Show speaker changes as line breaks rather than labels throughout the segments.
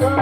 जगत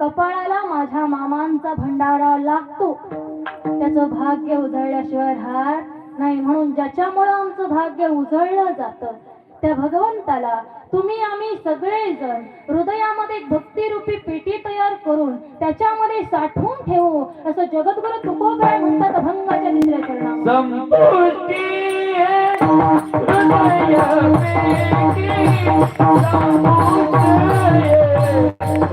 कपाळाला माझ्या मामांचा भंडारा लागतो. त्याचं भाग्य उजळल्याशिवाय हार नाही म्हणून ज्याच्यामुळं आमचं भाग्य उजळलं जातं त्या भगवंताला तुम्ही आम्ही सगळेजण हृदयामध्ये भक्तीरूपी भक्तिरूपी पेटी तयार करून त्याच्यामध्ये साठवून ठेवू असं जगद्गुरु तुकोबाय म्हणतात अभंगाच्या तिसऱ्या चरणामध्ये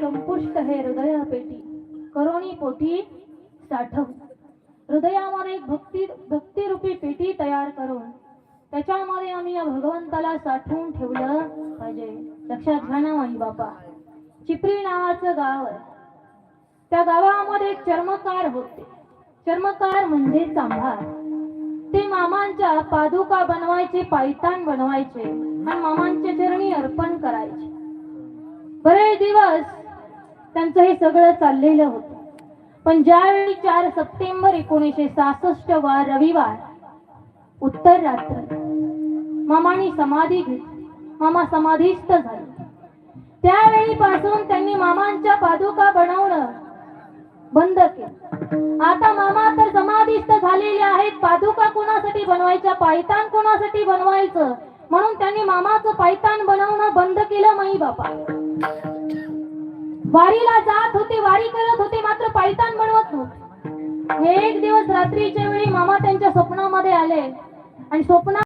संपुष्ट हे हृदया पेटी।
करोनी पोटी साठव हृदयामध्ये एक भक्ती भक्तिरूपी पेटी तयार करून त्याच्यामध्ये आम्ही या भगवंताला साठवून ठेवलं पाहिजे. लक्षात घ्या ना माई बापा चिपरी नावाचं गाव आहे. त्या गावामध्ये एक चर्मकार होते. चर्मकार म्हणजे सांभार ते मामांच्या पादुका बनवायचे पायतान बनवायचे आणि मामांच्या चरणी अर्पण करायचे. बरेच दिवस त्यांचं हे सगळं चाललेलं होतं. पण ज्यावेळी चार सप्टेंबर एकोणीसशे सहासष्ट वा रविवार उत्तर रात्र मामानी समाधी घेतली. मामा समाधीस्थ झाले. त्यावेळी पासून त्यांनी मामांच्या पादुका बनवणं बंद केलं. आता मामा तर समाधीस्थ झालेले आहेत. पादुका कोणासाठी बनवायच्या? पायतान कोणासाठी बनवायचं? म्हणून त्यांनी मामाचं पायतान बनवणं बंद केलं माई बापा. वारीला जात होते वारी करत होते मात्र पायतान बनवत नव्हते. एक दिवस रात्रीच्या वेळी मामा त्यांच्या स्वप्नामध्ये आले आणि स्वप्न